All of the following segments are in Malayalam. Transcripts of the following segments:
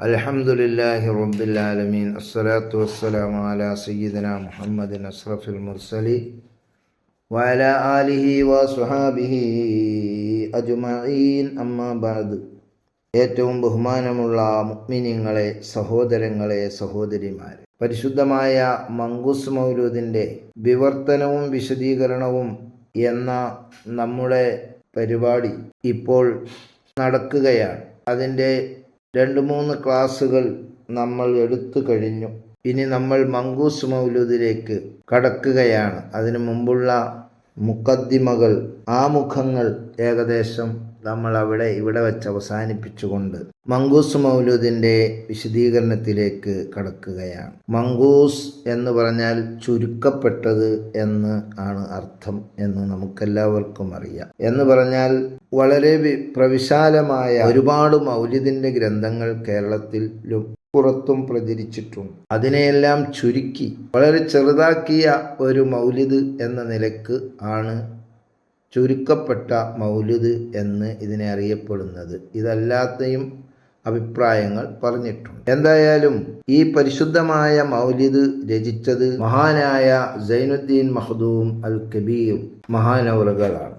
അലഹമുല്ലാഹി റബ്ബുലാലമീൻ അസ്സലാത്തു വസ്സലാം അല സയ്യിദന മുഹമ്മദിൻ അസ്റഫിൽ മുർസലി വഅലാ ആലിഹി വസുഹാബിഹി അജുമീൻ അമ്മാ ബാദ് ഏറ്റവും ബഹുമാനമുള്ള മുഗ്മിനിങ്ങളെ സഹോദരങ്ങളെ സഹോദരിമാരെ പരിശുദ്ധമായ മങ്കുസ് മൗലൂദിന്റെ വിവർത്തനവും വിശദീകരണവും എന്ന നമ്മുടെ പരിപാടി ഇപ്പോൾ നടക്കുകയാണ്. അതിന്റെ രണ്ട് മൂന്ന് ക്ലാസ്സുകൾ നമ്മൾ എടുത്തു കഴിഞ്ഞു. ഇനി നമ്മൾ മങ്കൂസ് മൗലൂദിലേക്ക് കടക്കുകയാണ്. അതിനു മുമ്പുള്ള മുക്കദ്ദിമകൾ ആമുഖങ്ങൾ ഏകദേശം നമ്മൾ അവിടെ ഇവിടെ വെച്ച് അവസാനിപ്പിച്ചുകൊണ്ട് മങ്കൂസ് മൗലൂദിന്റെ വിശദീകരണത്തിലേക്ക് കടക്കുകയാണ്. മങ്കൂസ് എന്ന് പറഞ്ഞാൽ ചുരുക്കപ്പെട്ടത് എന്ന് ആണ് അർത്ഥം എന്ന് നമുക്കെല്ലാവർക്കും അറിയാം. എന്ന് പറഞ്ഞാൽ വളരെ പ്രവിശാലമായ ഒരുപാട് മൗലിദിന്റെ ഗ്രന്ഥങ്ങൾ കേരളത്തിലും പുറത്തും പ്രചരിച്ചിട്ടുണ്ട്. അതിനെയെല്ലാം ചുരുക്കി വളരെ ചെറുതാക്കിയ ഒരു മൗലിദ് എന്ന നിലയ്ക്ക് ആണ് ചുരുക്കപ്പെട്ട മൗലിദ് എന്ന് ഇതിനെ അറിയപ്പെടുന്നത്. ഇതല്ലാത്തയും അഭിപ്രായങ്ങൾ പറഞ്ഞിട്ടുണ്ട്. എന്തായാലും ഈ പരിശുദ്ധമായ മൗലിദ് രചിച്ചത് മഹാനായ സൈനുദ്ദീൻ മഹദൂം അൽ കബീർ മഹാനവറുകളാണ്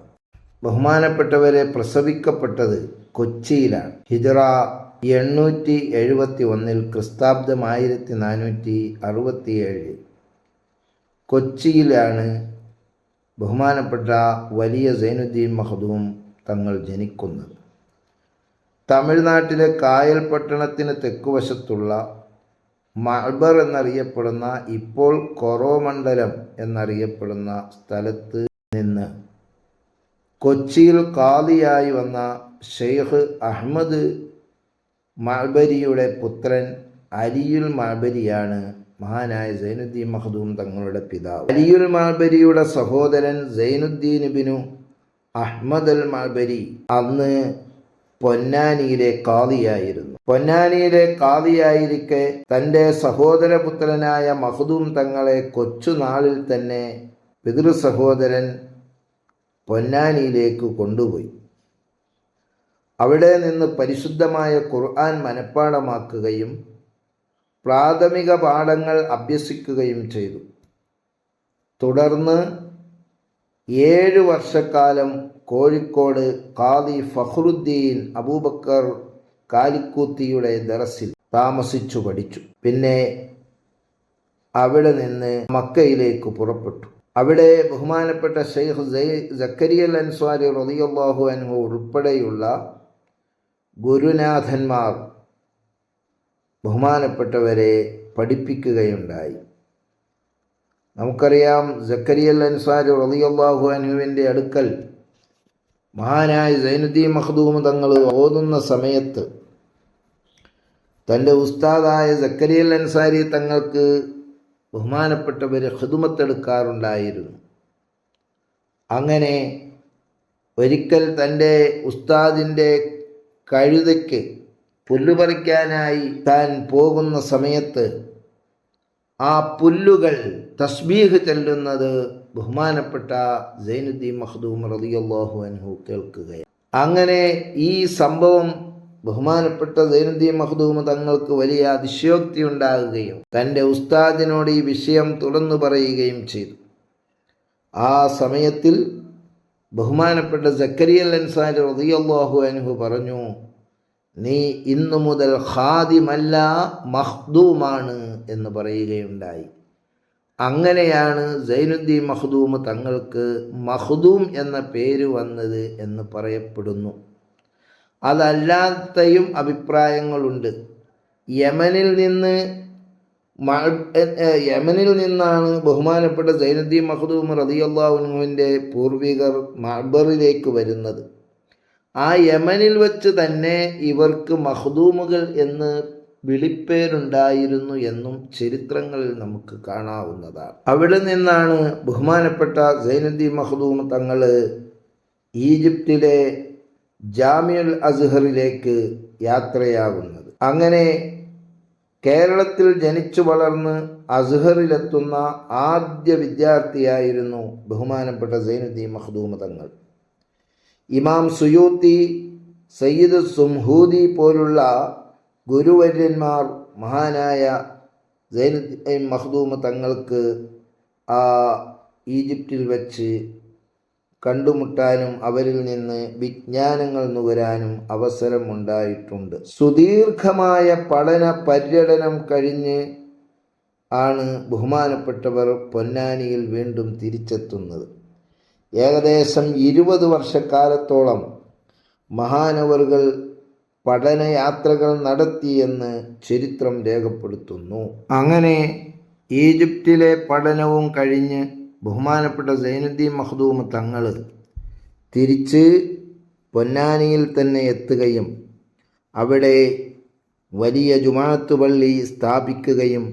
ബഹുമാനപ്പെട്ടവരെ പ്രസവിക്കപ്പെട്ടത് കൊച്ചിയിലാണ്. ഹിജറ എണ്ണൂറ്റി എഴുപത്തി ഒന്നിൽ ക്രിസ്താബ്ദം ആയിരത്തി നാനൂറ്റി അറുപത്തിയേഴ് കൊച്ചിയിലാണ് ബഹുമാനപ്പെട്ട വലിയ സൈനുദ്ദീൻ മഹദൂം തങ്ങൾ ജനിക്കുന്നത്. തമിഴ്നാട്ടിലെ കായൽ പട്ടണത്തിന് തെക്കുവശത്തുള്ള മൾബർ എന്നറിയപ്പെടുന്ന ഇപ്പോൾ കൊറോമണ്ഡലം എന്നറിയപ്പെടുന്ന സ്ഥലത്ത് നിന്ന് കൊച്ചിയിൽ കാലിയായി വന്ന ഷെയ്ഖ് അഹമ്മദ് മൾബരിയുടെ പുത്രൻ അലിയുൽ മൾബരിയാണ് മഹാനായ സൈനുദ്ദീൻ മഹദൂം തങ്ങളുടെ പിതാവ്. അലിയുൽ മാൽബരിയുടെ സഹോദരൻ സൈനുദ്ദീൻ ബിനു അഹ്മദ് അൽ മാൽബരി അന്ന് പൊന്നാനിയിലെ കാതിയായിരുന്നു പൊന്നാനിയിലെ കാതിയായിരിക്കെ തന്റെ സഹോദരപുത്രനായ മഹദൂം തങ്ങളെ കൊച്ചുനാളിൽ തന്നെ പിതൃ സഹോദരൻ പൊന്നാനിയിലേക്ക് കൊണ്ടുപോയി. അവിടെ നിന്ന് പരിശുദ്ധമായ ഖുർആൻ മനഃപ്പാടമാക്കുകയും പ്രാഥമിക പാഠങ്ങൾ അഭ്യസിക്കുകയും ചെയ്തു. തുടർന്ന് ഏഴ് വർഷക്കാലം കോഴിക്കോട് ഖാദി ഫഹ്റുദ്ദീൻ അബൂബക്കർ കാലിക്കൂത്തിയുടെ ദറസിൽ താമസിച്ചു പഠിച്ചു. പിന്നെ അവിടെ നിന്ന് മക്കയിലേക്ക് പുറപ്പെട്ടു. അവിടെ ബഹുമാനപ്പെട്ട ഷെയ്ഖ് സൈ- സക്കരിയൽ അൻസ്വാരി റളിയല്ലാഹു അൻഹു ഉൾപ്പെടെയുള്ള ഗുരുനാഥന്മാർ ബഹുമാനപ്പെട്ടവരെ പഠിപ്പിക്കുകയുണ്ടായി. നമുക്കറിയാം ജക്കരിയൽ അൻസാരി റളിയല്ലാഹു അനുവിന്റെ അടുക്കൽ മഹാനായ സൈനുദ്ദീൻ മഖ്ദൂം തങ്ങൾ ഓതുന്ന സമയത്ത് തന്റെ ഉസ്താദായ ജക്കരിയൽ അൻസാരി തങ്ങൾക്ക് ബഹുമാനപ്പെട്ടവർ ഹൃദുമത്തെടുക്കാറുണ്ടായിരുന്നു അങ്ങനെ ഒരിക്കൽ തന്റെ ഉസ്താദിന്റെ കഴുതയ്ക്ക് പുല്ലുപറിക്കാനായി താൻ പോകുന്ന സമയത്ത് ആ പുല്ലുകൾ തസ്ബീഹ് ചെല്ലുന്നത് ബഹുമാനപ്പെട്ട സൈനുദ്ദീൻ മഹദൂം റളിയല്ലാഹു അൻഹു കേൾക്കുകയാണ്. അങ്ങനെ ഈ സംഭവം ബഹുമാനപ്പെട്ട സൈനുദ്ദീൻ മഖ്ദൂം തങ്ങൾക്ക് വലിയ അതിശയോക്തി ഉണ്ടാകുകയും തന്റെ ഉസ്താദിനോട് ഈ വിഷയം തുറന്നു പറയുകയും ചെയ്തു. ആ സമയത്തിൽ ബഹുമാനപ്പെട്ട സക്കരിയൽ അൻസാരി റളിയല്ലാഹു അൻഹു പറഞ്ഞു നീ ഇന്നു മുതൽ ഖാദിമല്ല മഹ്ദൂമാണ് എന്ന് പറയുകയുണ്ടായി. അങ്ങനെയാണ് സൈനുദ്ദീൻ മഹ്ദൂം തങ്ങൾക്ക് മഹ്ദൂം എന്ന പേര് വന്നത് എന്ന് പറയപ്പെടുന്നു. അതല്ലാത്തയും അഭിപ്രായങ്ങളുണ്ട്. യമനിൽ നിന്ന് യമനിൽ നിന്നാണ് ബഹുമാനപ്പെട്ട സൈനുദ്ദീൻ മഖ്ദൂം റളിയല്ലാഹുവിന്റെ പൂർവികർ മഅ്ബറിലേക്ക് വരുന്നത്. ആ യമനിൽ വച്ച് തന്നെ ഇവർക്ക് മഹ്ദൂമുകൾ എന്ന് വിളിപ്പേരുണ്ടായിരുന്നു എന്നും ചരിത്രങ്ങളിൽ നമുക്ക് കാണാവുന്നതാണ്. അവിടെ നിന്നാണ് ബഹുമാനപ്പെട്ട സൈനുദ്ദീൻ മഹദൂം തങ്ങൾ ഈജിപ്തിലെ ജാമിയുൽ അസ്ഹറിലേക്ക് യാത്രയാകുന്നത് അങ്ങനെ കേരളത്തിൽ ജനിച്ചു വളർന്ന് അസ്ഹറിലെത്തുന്ന ആദ്യ വിദ്യാർത്ഥിയായിരുന്നു ബഹുമാനപ്പെട്ട സൈനുദ്ദീൻ മഖ്ദൂം തങ്ങൾ. ഇമാം സുയൂത്തി സയ്യിദ് സുംഹൂദി പോലുള്ള ഗുരുവര്യന്മാർ മഹാനായ സൈനുദ്ദീൻ മഹ്ദൂമ് തങ്ങൾക്ക് ആ ഈജിപ്തിൽ വച്ച് കണ്ടുമുട്ടാനും അവരിൽ നിന്ന് വിജ്ഞാനങ്ങൾ നുകരാനും അവസരമുണ്ടായിട്ടുണ്ട്. സുദീർഘമായ പഠന പര്യടനം കഴിഞ്ഞ് ആണ് ബഹുമാനപ്പെട്ടവർ പൊന്നാനിയിൽ വീണ്ടും തിരിച്ചെത്തുന്നത്. ഏകദേശം ഇരുപത് വർഷക്കാലത്തോളം മഹാനവറുകൾ പഠനയാത്രകൾ നടത്തിയെന്ന് ചരിത്രം രേഖപ്പെടുത്തുന്നു. അങ്ങനെ ഈജിപ്തിലെ പഠനവും കഴിഞ്ഞ് ബഹുമാനപ്പെട്ട സൈനുദ്ദീൻ മഹദൂമ തങ്ങൾ തിരിച്ച് പൊന്നാനിയിൽ തന്നെ എത്തുകയും അവിടെ വലിയ ജുമാഅത്ത് പള്ളി സ്ഥാപിക്കുകയും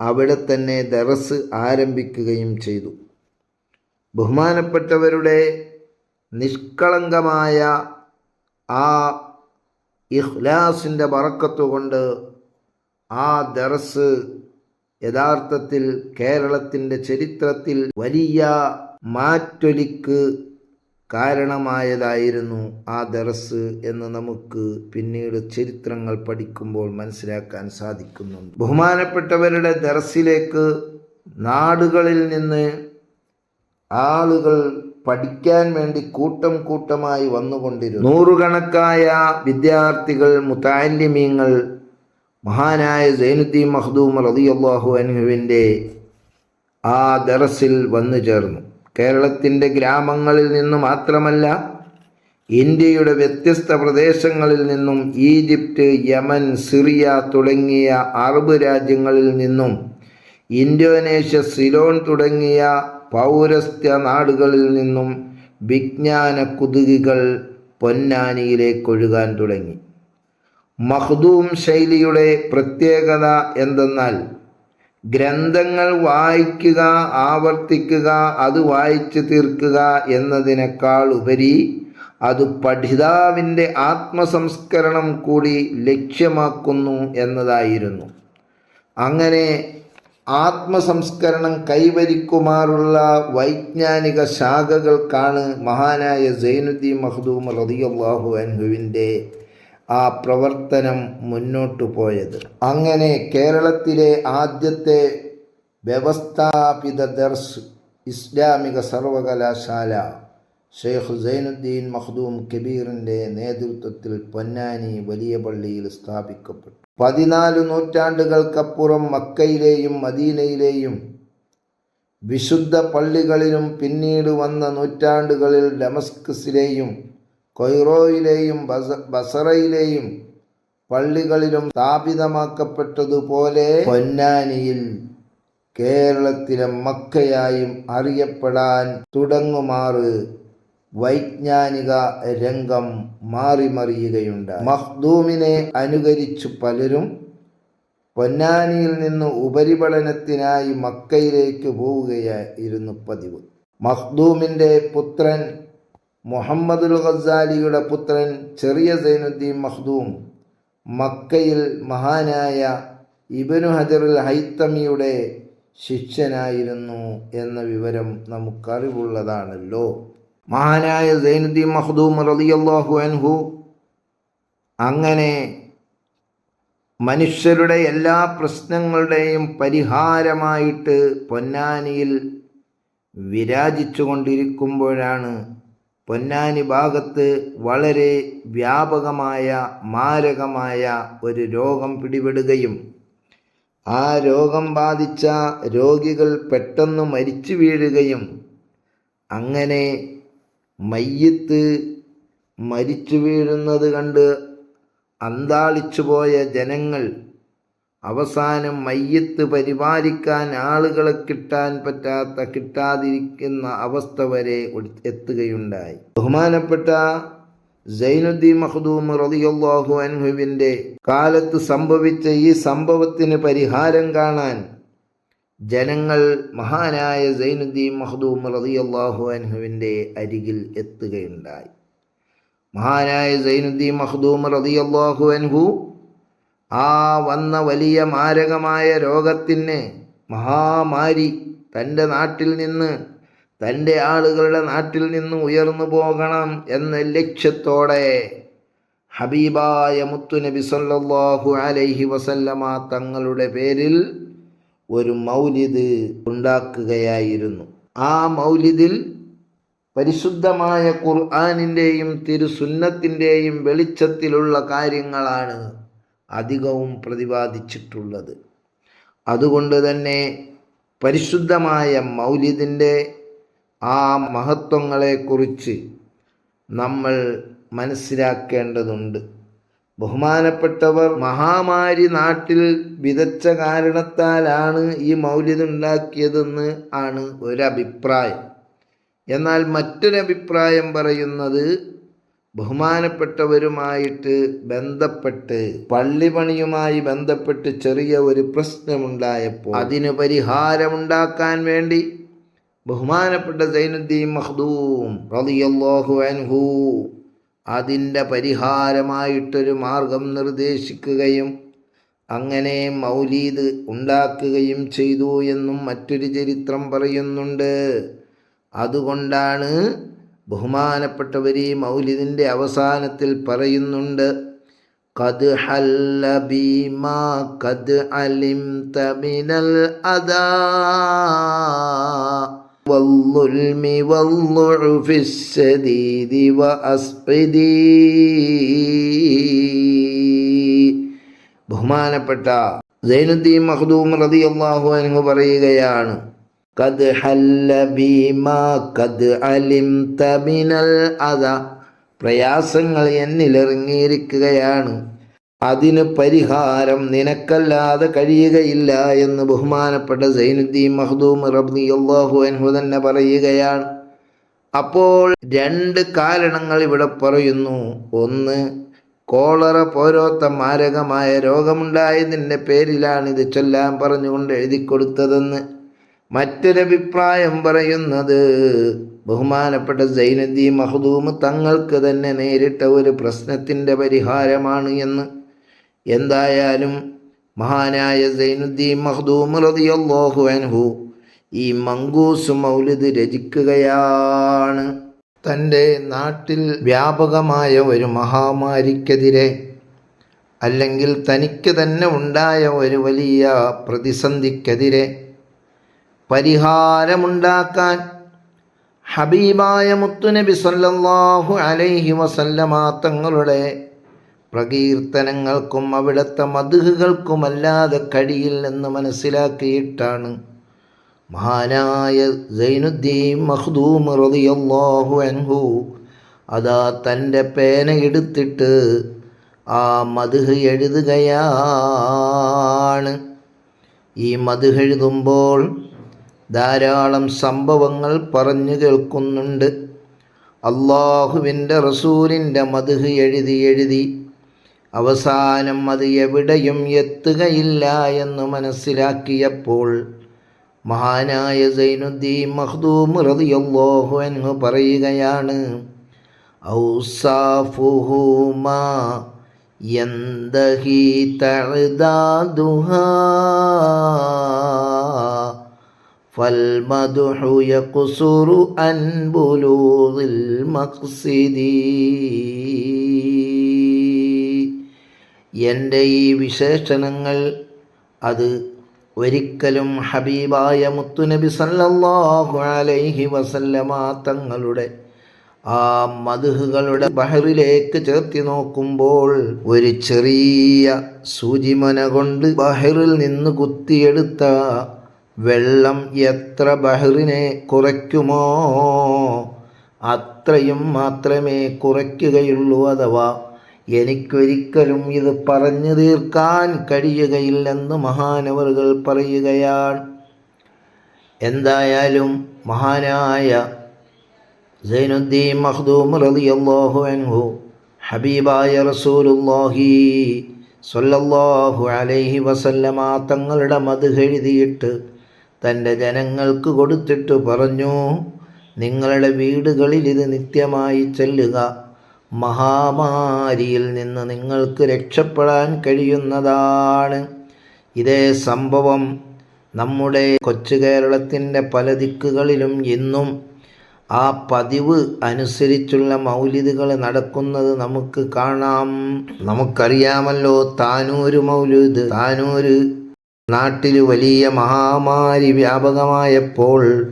അവിടെ തന്നെ ദറസ് ആരംഭിക്കുകയും ചെയ്തു. ബഹുമാനപ്പെട്ടവരുടെ നിഷ്കളങ്കമായ ആ ഇഹ്ലാസിന്റെ വറക്കത്തുകൊണ്ട് ആ ദറസ് യഥാർത്ഥത്തിൽ കേരളത്തിന്റെ ചരിത്രത്തിൽ വലിയ മാറ്റൊലിക്ക് കാരണമായതായിരുന്നു ആ ദറസ് എന്ന് നമുക്ക് പിന്നീട് ചരിത്രങ്ങൾ പഠിക്കുമ്പോൾ മനസ്സിലാക്കാൻ സാധിക്കുന്നുണ്ട്. ബഹുമാനപ്പെട്ടവരുടെ ദറസിലേക്ക് നാടുകളിൽ നിന്ന് ആളുകൾ പഠിക്കാൻ വേണ്ടി കൂട്ടം കൂട്ടമായി വന്നുകൊണ്ടിരുന്നു. നൂറുകണക്കായ വിദ്യാർത്ഥികൾ മുത്താലിമീങ്ങൾ മഹാനായ സൈനുദ്ദീൻ മഹദൂം റളിയല്ലാഹു അനുഹുവിന്റെ ആ ദറസിൽ വന്നു ചേർന്നു. കേരളത്തിന്റെ ഗ്രാമങ്ങളിൽ നിന്ന് മാത്രമല്ല ഇന്ത്യയുടെ വ്യത്യസ്ത പ്രദേശങ്ങളിൽ നിന്നും ഈജിപ്ത് യമൻ സിറിയ തുടങ്ങിയ അറബ് രാജ്യങ്ങളിൽ നിന്നും ഇന്തോനേഷ്യ സിലോൺ തുടങ്ങിയ പൗരസ്ത്യ നാടുകളിൽ നിന്നും വിജ്ഞാന കുതുകികൾ പൊന്നാനിയിലേക്കൊഴുകാൻ തുടങ്ങി. മഹ്ദൂം ശൈലിയുടെ പ്രത്യേകത എന്തെന്നാൽ ഗ്രന്ഥങ്ങൾ വായിക്കുക ആവർത്തിക്കുക അത് വായിച്ചു തീർക്കുക എന്നതിനേക്കാൾ ഉപരി അത് പഠിതാവിന്റെ ആത്മസംസ്കരണം കൂടി ലക്ഷ്യമാക്കുന്നു എന്നതായിരുന്നു. അങ്ങനെ ആത്മസംസ്കരണം കൈവരിക്കുമാറുള്ള വൈജ്ഞാനിക ശാഖകൾക്കാണ് മഹാനായ സൈനുദ്ദീൻ മഹദൂം റളിയല്ലാഹു അൻഹുവിന്റെ ആ പ്രവർത്തനം മുന്നോട്ടു പോയത്. അങ്ങനെ കേരളത്തിലെ ആദ്യത്തെ വ്യവസ്ഥാപിത ദർസ് ഇസ്ലാമിക സർവകലാശാല ഷെയ്ഖ് സൈനുദ്ദീൻ മഖ്ദൂം കബീറിന്റെ നേതൃത്വത്തിൽ പൊന്നാനി വലിയ പള്ളിയിൽ സ്ഥാപിക്കപ്പെട്ടു. പതിനാല് നൂറ്റാണ്ടുകൾക്കപ്പുറം മക്കയിലെയും മദീനയിലെയും വിശുദ്ധ പള്ളികളിലും പിന്നീട് വന്ന നൂറ്റാണ്ടുകളിൽ ഡമസ്കസിലെയും കൊയ്റോയിലെയും ബസ ബസറയിലെയും പള്ളികളിലും സ്ഥാപിതമാക്കപ്പെട്ടതുപോലെ പൊന്നാനിയിൽ കേരളത്തിലെ മക്കയായും അറിയപ്പെടാൻ തുടങ്ങുമാറ്. വൈജ്ഞാനിക രംഗം മാറിമറിയുകയുണ്ട് മഖ്ദൂമിനെ അനുകരിച്ചു പലരും പൊന്നാനിയിൽ നിന്ന് ഉപരിപഠനത്തിനായി മക്കയിലേക്ക് പോവുകയായിരുന്നു പതിവ്. മഖ്ദൂമിന്റെ പുത്രൻ മുഹമ്മദുൽ ഖസാലിയുടെ പുത്രൻ ചെറിയ സൈനുദ്ദീൻ മഖ്ദൂം മക്കയിൽ മഹാനായ ഇബനു ഹജറുൽ ഹൈത്തമിയുടെ ശിഷ്യനായിരുന്നു എന്ന വിവരം നമുക്കറിവുള്ളതാണല്ലോ. മഹാനായ സൈനുദ്ദീൻ മഹദൂം റളിയല്ലാഹു അൻഹു അങ്ങനെ മനുഷ്യരുടെ എല്ലാ പ്രശ്നങ്ങളുടെയും പരിഹാരമായിട്ട് പൊന്നാനിയിൽ വിരാജിച്ചു കൊണ്ടിരിക്കുമ്പോഴാണ് പൊന്നാനി ഭാഗത്ത് വളരെ വ്യാപകമായ മാരകമായ ഒരു രോഗം പിടിപെടുകയും ആ രോഗം ബാധിച്ച രോഗികൾ പെട്ടെന്ന് മരിച്ചു വീഴുകയും അങ്ങനെ മയ്യത്ത് മരിച്ചു വീഴുന്നത് കണ്ട് അന്താളിച്ചുപോയ ജനങ്ങൾ അവസാനം മയ്യത്ത് പരിപാലിക്കാൻ ആളുകളെ കിട്ടാൻ പറ്റാത്ത കിട്ടാതിരിക്കുന്ന അവസ്ഥ വരെ എത്തുകയുണ്ടായി. ബഹുമാനപ്പെട്ട സൈനുദ്ദീൻ മഹദൂം റളിയല്ലാഹു അൻഹുവിന്റെ കാലത്ത് സംഭവിച്ച ഈ സംഭവത്തിന് പരിഹാരം കാണാൻ ജനങ്ങൾ മഹാനായ സൈനുദ്ദീൻ മഹദൂം റളിയല്ലാഹു അൻഹുവിന്റെ അരികിൽ എത്തുകയുണ്ടായി. മഹാനായ സൈനുദ്ദീൻ മഹദൂം റളിയല്ലാഹു അൻഹു ആ വന്ന വലിയ മാരകമായ രോഗത്തിന് മഹാമാരി തന്റെ നാട്ടിൽ നിന്ന് തന്റെ ആളുകളുടെ നാട്ടിൽ നിന്ന് ഉയർന്നു പോകണം എന്ന ലക്ഷ്യത്തോടെ ഹബീബായ മുത്തു നബി സല്ലാഹു അലൈഹി വസല്ലമ തങ്ങളുടെ പേരിൽ ഒരു മൗലിദ് ഉണ്ടാക്കുകയായിരുന്നു. ആ മൗലിദിൽ പരിശുദ്ധമായ ഖുർആാനിന്റെയും തിരുസുന്നത്തിന്റെയും വെളിച്ചത്തിലുള്ള കാര്യങ്ങളാണ് അധികവും പ്രതിപാദിച്ചിട്ടുള്ളത്. അതുകൊണ്ട് തന്നെ പരിശുദ്ധമായ മൗലിദിന്റെ ആ മഹത്വങ്ങളെക്കുറിച്ച് നമ്മൾ മനസ്സിലാക്കേണ്ടതുണ്ട്. ബഹുമാനപ്പെട്ടവർ മഹാമാരി നാട്ടിൽ വിതച്ച കാരണത്താലാണ് ഈ മൗല്യതുണ്ടാക്കിയതെന്ന് ആണ് ഒരഭിപ്രായം. എന്നാൽ മറ്റൊരഭിപ്രായം പറയുന്നത് ബഹുമാനപ്പെട്ടവരുമായിട്ട് ബന്ധപ്പെട്ട് പള്ളി പണിയുമായി ബന്ധപ്പെട്ട് ചെറിയ ഒരു പ്രശ്നമുണ്ടായപ്പോൾ അതിന് പരിഹാരമുണ്ടാക്കാൻ വേണ്ടി ബഹുമാനപ്പെട്ട സൈനുദ്ദീൻ മഹ്ദൂം റളിയല്ലാഹു അൻഹു അതിന്റെ പരിഹാരമായിട്ടൊരു മാർഗം നിർദ്ദേശിക്കുകയും അങ്ങനെ മൗലീദ് ഉണ്ടാക്കുകയും ചെയ്തു എന്നും മറ്റൊരു ചരിത്രം പറയുന്നുണ്ട്. അതുകൊണ്ടാണ് ബഹുമാനപ്പെട്ടവർ ഈ മൗലിദിന്റെ അവസാനത്തിൽ പറയുന്നുണ്ട് ഹല്ല ബീമാ കത് അലിം തമിനൽ അദാ. والظلم والضعف الشديد وأسقدي ബഹുമാനപ്പെട്ട സൈനുദ്ദീൻ മഖ്ദൂം റളിയല്ലാഹു അൻഹു പറയുകയാണ് കത് ഹല്ല ബീമാ കത് അലിംത മിനൽ അദ പ്രയാസങ്ങൾ എന്നിലിറങ്ങിയിരിക്കുകയാണ് അതിന് പരിഹാരം നിനക്കല്ലാതെ കഴിയുകയില്ല എന്ന് ബഹുമാനപ്പെട്ട സൈനുദ്ദീൻ മഹദൂം റബ്നി അള്ളാഹു അൻഹു തന്നെ പറയുകയാണ്. അപ്പോൾ രണ്ട് കാരണങ്ങൾ ഇവിടെ പറയുന്നു. ഒന്ന് കോളറ പോരോത്ത മാരകമായ രോഗമുണ്ടായതിന്റെ പേരിലാണ് ഇത് ചൊല്ലാൻ പറഞ്ഞുകൊണ്ട് എഴുതി കൊടുത്തതെന്ന് മറ്റൊരഭിപ്രായം പറയുന്നത്. ബഹുമാനപ്പെട്ട സൈനദ്ദി മഹദൂം തങ്ങൾക്ക് തന്നെ നേരിട്ട ഒരു പ്രശ്നത്തിന്റെ പരിഹാരമാണ് എന്ന്. എന്തായാലും മഹാനായ സൈനുദ്ദീൻ മഹ്ദൂം റളിയല്ലാഹു അൻഹു ഈ മങ്കൂസ് മൗലിദ് രചിക്കുകയാണ്. തന്റെ നാട്ടിൽ വ്യാപകമായ ഒരു മഹാമാരിക്കെതിരെ അല്ലെങ്കിൽ തനിക്ക് തന്നെ ഉണ്ടായ ഒരു വലിയ പ്രതിസന്ധിക്കെതിരെ പരിഹാരമുണ്ടാക്കാൻ ഹബീബായ മുത്തുനബി സല്ലാഹു അലൈഹി വസല്ലമാ തങ്ങളുടെ പ്രകീർത്തനങ്ങൾക്കും അവിടുത്തെ മധുഹുകൾക്കുമല്ലാതെ കഴിയില്ലെന്ന് മനസ്സിലാക്കിയിട്ടാണ്. മഹാനായ സൈനുദ്ദീൻ മഹ്ദൂം റളിയല്ലാഹു അൻഹു അതാ തന്റെ പേന എടുത്തിട്ട് ആ മധുഹ് എഴുതുകയാണ്. ഈ മധുഹ് എഴുതുമ്പോൾ ധാരാളം സംഭവങ്ങൾ പറഞ്ഞു കേൾക്കുന്നുണ്ട്. അള്ളാഹുവിന്റെ റസൂലിന്റെ മധുഹ് എഴുതി എഴുതി അവസാനം അത് എവിടെയും എത്തുകയില്ല എന്ന് മനസ്സിലാക്കിയപ്പോൾ മഹാനായ സൈനുദ്ദീൻ മഖ്ദൂം റളിയല്ലാഹു അൻഹു പറയുകയാണ് ഔസാഫുഹുമാ യന്തഹി തഅദാദുഹാ فالمدح يقصر عن بلوغ المقصد എന്റെ ഈ വിശേഷണങ്ങൾ അത് ഒരിക്കലും ഹബീബായ മുത്തുനബി സല്ലല്ലാഹു അലൈഹി വസല്ലമ തങ്ങളുടെ ആ മധുഹുകളുടെ ബഹറിലേക്ക് ചേർത്തി നോക്കുമ്പോൾ ഒരു ചെറിയ സൂചിമന കൊണ്ട് ബഹറിൽ നിന്ന് കുത്തിയെടുത്ത വെള്ളം എത്ര ബഹറിനെ കുറയ്ക്കുമോ? അത്രയും മാത്രമേ കുറയ്ക്കുകയുള്ളൂ അഥവാ എനിക്കൊരിക്കലും ഇത് പറഞ്ഞു തീർക്കാൻ കഴിയുകയില്ലെന്ന് മഹാനവറുകൾ പറയുകയാണ് എന്തായാലും മഹാനായ സൈനുദ്ദീൻ മഹ്ദൂം റളിയല്ലാഹു അൻഹു ഹബീബായ റസൂലുല്ലാഹി സ്വല്ലല്ലാഹു അലൈഹി വസല്ലമ തങ്ങളുടെ മത് എഴുതിയിട്ട് തന്റെ ജനങ്ങൾക്ക് കൊടുത്തിട്ട് പറഞ്ഞു നിങ്ങളുടെ വീടുകളിൽ ഇത് നിത്യമായി ചെല്ലുക. മഹാമാരിയിൽ നിന്ന് നിങ്ങൾക്ക് രക്ഷപ്പെടാൻ കഴിയുന്നതാണ്. ഇതേ സംഭവം നമ്മുടെ കൊച്ചു കേരളത്തിന്റെ പല ദിക്കുകളിലും ഇന്നും ആ പതിവ് അനുസരിച്ചുള്ള മൗലിദുകൾ നടക്കുന്നത് നമുക്ക് കാണാം. നമുക്കറിയാമല്ലോ താനൂര് മൗലൂദ് താനൂര് നാട്ടിൽ വലിയ മഹാമാരി വ്യാപകമായപ്പോൾ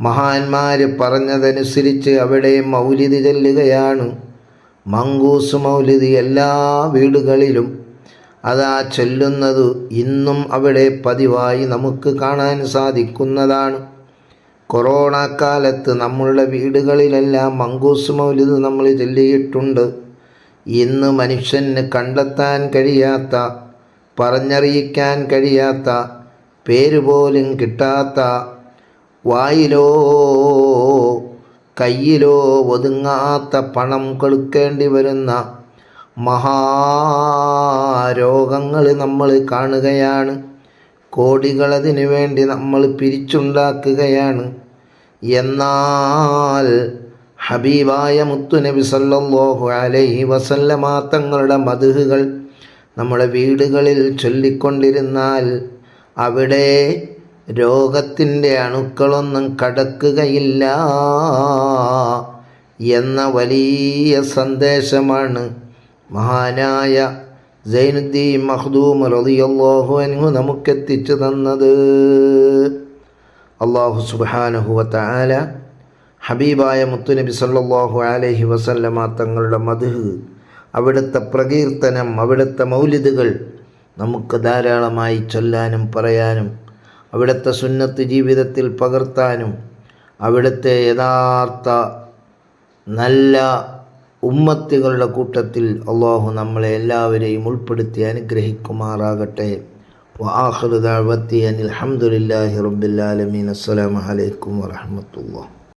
മഹാന്മാർ പറഞ്ഞതനുസരിച്ച് അവിടെ മൗലിദ് ചെല്ലുകയാണ്. മങ്കൂസ് മൗലിദ് എല്ലാ വീടുകളിലും അതാ ചൊല്ലുന്നത് ഇന്നും അവിടെ പതിവായി നമുക്ക് കാണാൻ സാധിക്കുന്നതാണ്. കൊറോണ കാലത്ത് നമ്മളുടെ വീടുകളിലെല്ലാം മങ്കൂസ് മൗലിദ് നമ്മൾ ചൊല്ലിയിട്ടുണ്ട്. ഇന്ന് മനുഷ്യന് കണ്ടെത്താൻ കഴിയാത്ത പറഞ്ഞറിയിക്കാൻ കഴിയാത്ത പേരുപോലും കിട്ടാത്ത വായിലോ കയ്യിലോ ഒതുങ്ങാത്ത പണം കൊടുക്കേണ്ടി വരുന്ന മഹാരോഗങ്ങൾ നമ്മൾ കാണുകയാണ്. കോടികൾ അതിനു വേണ്ടി നമ്മൾ പിരിച്ചുണ്ടാക്കുകയാണ്. എന്നാൽ ഹബീബായ മുത്തുനബി സല്ലല്ലാഹു അലൈഹി വസല്ലമ തങ്ങളുടെ മധുഹുകൾ നമ്മുടെ വീടുകളിൽ ചൊല്ലിക്കൊണ്ടിരുന്നാൽ അവിടെ രോഗത്തിന്റെ അണുക്കളൊന്നും കടക്കുകയില്ല എന്ന വലിയ സന്ദേശമാണ് മഹാനായ സൈനുദ്ദീൻ മഹ്ദൂം റളിയല്ലാഹു അൻഹു നമുക്കെത്തിച്ചു തന്നത്. അള്ളാഹു സുബ്ഹാനഹു വതആല ഹബീബായ മുത്തുനബി സല്ലാഹു അലഹി വസല്ലമ തങ്ങളുടെ മധു അവിടുത്തെ പ്രകീർത്തനം അവിടുത്തെ മൗലിദുകൾ നമുക്ക് ധാരാളമായി ചൊല്ലാനും പറയാനും അവിടുത്തെ സുന്നത്ത് ജീവിതത്തിൽ പകർത്താനും അവിടുത്തെ യഥാർത്ഥ നല്ല ഉമ്മത്തുകളുടെ കൂട്ടത്തിൽ അള്ളാഹു നമ്മളെ എല്ലാവരെയും ഉൾപ്പെടുത്തി അനുഗ്രഹിക്കുമാറാകട്ടെ. വാഹൃദാവത്തി അനിൽ അലഹമുല്ലാഹി റബ്ബിലാലമീൻ അസ്സലാമലൈക്കും വറഹമത്തുള്ള